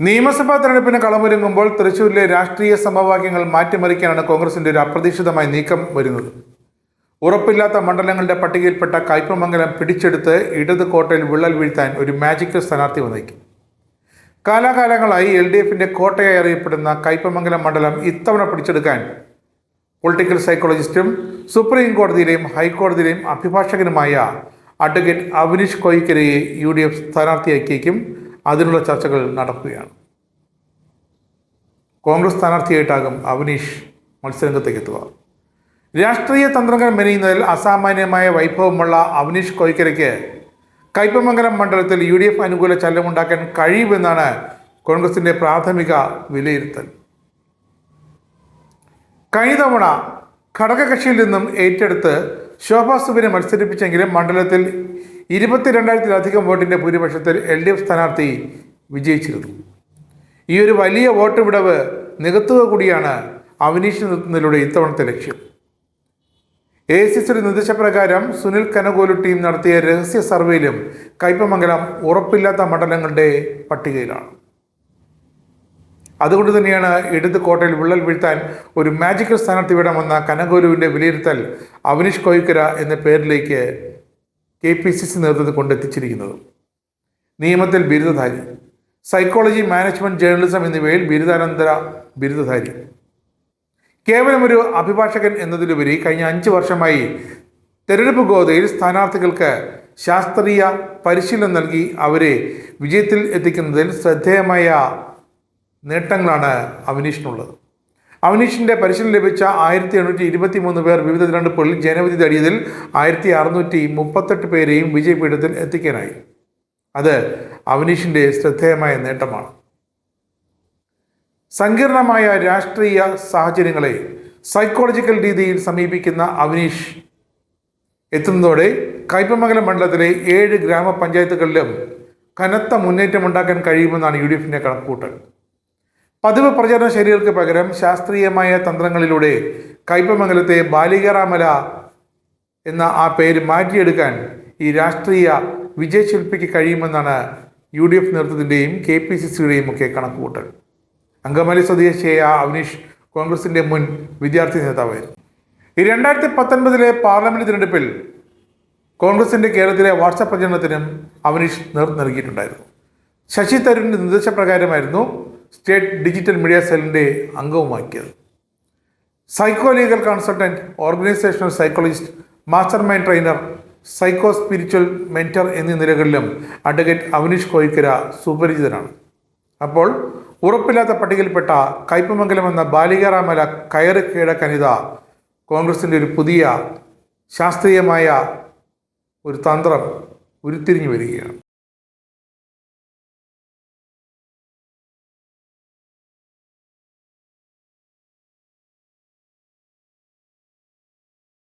നിയമസഭാ തെരഞ്ഞെടുപ്പിന് കളമൊരുങ്ങുമ്പോൾ തൃശൂരിലെ രാഷ്ട്രീയ സമവാക്യങ്ങൾ മാറ്റിമറിക്കാനാണ് കോൺഗ്രസിന്റെ ഒരു അപ്രതീക്ഷിതമായ നീക്കം വരുന്നത് ഉറപ്പില്ലാത്ത മണ്ഡലങ്ങളുടെ പട്ടികയിൽപ്പെട്ട കയ്പമംഗലം പിടിച്ചെടുത്ത് ഇടത് കോട്ടയിൽ വിള്ളൽ വീഴ്ത്താൻ ഒരു മാജിക്കൽ സ്ഥാനാർത്ഥി വന്നേക്കും. കാലാകാലങ്ങളായി എൽ ഡി എഫിന്റെ കോട്ടയായി അറിയപ്പെടുന്ന കയ്പമംഗലം മണ്ഡലം ഇത്തവണ പിടിച്ചെടുക്കാൻ പൊളിറ്റിക്കൽ സൈക്കോളജിസ്റ്റും സുപ്രീം കോടതിയിലെയും ഹൈക്കോടതിയിലെയും അഭിഭാഷകനുമായ അഡ്വക്കേറ്റ് അവനീഷ് കോയിക്കരയെ യു ഡി എഫ് സ്ഥാനാർത്ഥിയാക്കിയേക്കും. അതിനുള്ള ചർച്ചകൾ നടക്കുകയാണ്. കോൺഗ്രസ് സ്ഥാനാർത്ഥിയായിട്ടാകും അവനീഷ് മത്സരരംഗത്തേക്ക് എത്തുക. രാഷ്ട്രീയ തന്ത്രങ്ങൾ മെനയുന്നതിൽ അസാമാന്യമായ വൈഭവമുള്ള അവനീഷ് കോയിക്കരയ്ക്ക് കയ്പമംഗലം മണ്ഡലത്തിൽ യു ഡി എഫ് അനുകൂല ചലനമുണ്ടാക്കാൻ കഴിയുമെന്നാണ് കോൺഗ്രസിന്റെ പ്രാഥമിക വിലയിരുത്തൽ. കഴിഞ്ഞ തവണ ഘടകകക്ഷിയിൽ നിന്നും ഏറ്റെടുത്ത് ശോഭാ സുബിനെ മത്സരിപ്പിച്ചെങ്കിലും മണ്ഡലത്തിൽ ഇരുപത്തിരണ്ടായിരത്തിലധികം വോട്ടിന്റെ ഭൂരിപക്ഷത്തിൽ എൽ ഡി എഫ് സ്ഥാനാർത്ഥി വിജയിച്ചിരുന്നു. ഈ ഒരു വലിയ വോട്ട് വിടവ് നികത്തുക കൂടിയാണ് അവനീഷ് നിർത്തുന്നതിലൂടെ ഇത്തവണത്തെ ലക്ഷ്യം. എ സി സിയുടെ നിർദ്ദേശപ്രകാരം സുനിൽ കനകോലു ടീം നടത്തിയ രഹസ്യ സർവേയിലും കയ്പമംഗലം ഉറപ്പില്ലാത്ത മണ്ഡലങ്ങളുടെ പട്ടികയിലാണ്. അതുകൊണ്ട് തന്നെയാണ് ഇടത് കോട്ടയിൽ വിള്ളൽ വീഴ്ത്താൻ ഒരു മാജിക്കൽ സ്ഥാനാർത്ഥി വേണമെന്ന കനകോലുവിന്റെ വിലയിരുത്തൽ അവനീഷ് കോയിക്കര എന്ന പേരിലേക്ക് കെ പി സി സി നേതൃത്വം കൊണ്ടെത്തിച്ചിരിക്കുന്നത്. നിയമത്തിൽ ബിരുദധാരി. സൈക്കോളജി മാനേജ്മെന്റ് ജേർണലിസം എന്നിവയിൽ ബിരുദാനന്തര ബിരുദധാരി. കേവലം ഒരു അഭിഭാഷകൻ എന്നതിലുപരി കഴിഞ്ഞ അഞ്ച് വർഷമായി തെരഞ്ഞെടുപ്പ് ഗോതയിൽ സ്ഥാനാർത്ഥികൾക്ക് ശാസ്ത്രീയ പരിശീലനം നൽകി അവരെ വിജയത്തിൽ എത്തിക്കുന്നതിൽ ശ്രദ്ധേയമായ നേട്ടങ്ങളാണ് അവനീഷിനുള്ളത്. അവനീഷിന്റെ പരിശീലനം ലഭിച്ച ആയിരത്തി എണ്ണൂറ്റി ഇരുപത്തി മൂന്ന് പേർ വിവിധ തിരഞ്ഞെടുപ്പുകളിൽ ജനവിധി തടിയതിൽ ആയിരത്തി അറുന്നൂറ്റി മുപ്പത്തെട്ട് പേരെയും വിജയപീഠത്തിൽ എത്തിക്കാനായി. അത് അവനീഷിന്റെ ശ്രദ്ധേയമായ നേട്ടമാണ്. സങ്കീർണമായ രാഷ്ട്രീയ സാഹചര്യങ്ങളെ സൈക്കോളജിക്കൽ രീതിയിൽ സമീപിക്കുന്ന അവനീഷ് എത്തുന്നതോടെ കൈപ്പമംഗലം മണ്ഡലത്തിലെ ഏഴ് ഗ്രാമപഞ്ചായത്തുകളിലും കനത്ത മുന്നേറ്റമുണ്ടാക്കാൻ കഴിയുമെന്നാണ് യു ഡി എഫിന്റെ കണക്കുകൂട്ടൽ. പതിവ് പ്രചരണ ശൈലികൾക്ക് പകരം ശാസ്ത്രീയമായ തന്ത്രങ്ങളിലൂടെ കൈപ്പമംഗലത്തെ ബാലികറാമല എന്ന ആ പേര് മാറ്റിയെടുക്കാൻ ഈ രാഷ്ട്രീയ വിജയശില്പിക്ക് കഴിയുമെന്നാണ് യു ഡി എഫ് നേതൃത്വത്തിന്റെയും കെ പി സി സിയുടെയും ഒക്കെ കണക്കുകൂട്ടൽ. അങ്കമാലി സ്വദേശിയായ അവനീഷ് കോൺഗ്രസിന്റെ മുൻ വിദ്യാർത്ഥി നേതാവായിരുന്നു. ഈ രണ്ടായിരത്തി പത്തൊൻപതിലെ പാർലമെന്റ് തിരഞ്ഞെടുപ്പിൽ കോൺഗ്രസിന്റെ കേരളത്തിലെ വാട്സപ്പ് പ്രചരണത്തിനും അവനീഷ് നേതൃത്വം നൽകിയിട്ടുണ്ടായിരുന്നു. ശശി തരൂരിന്റെ നിർദ്ദേശപ്രകാരമായിരുന്നു സ്റ്റേറ്റ് ഡിജിറ്റൽ മീഡിയ സെല്ലിന്റെ അംഗവുമാക്കിയത് psycho legal consultant organisational psychologist master mind trainer psycho spiritual mentor എന്നീ നിലകളിലും അഡ്വക്കേറ്റ് അവനീഷ് കോയിക്കര സുപരിചിതനാണ്. അപ്പോൾ ഉറപ്പില്ലാത്ത പട്ടികയിൽപ്പെട്ട കയ്പമംഗലം എന്ന ബാലികാറാമല കയറി കീഴക്കനിത കോൺഗ്രസിന്റെ ഒരു പുതിയ ശാസ്ത്രീയമായ ഒരു തന്ത്രം ഉരുത്തിരിഞ്ഞു വരികയാണ്.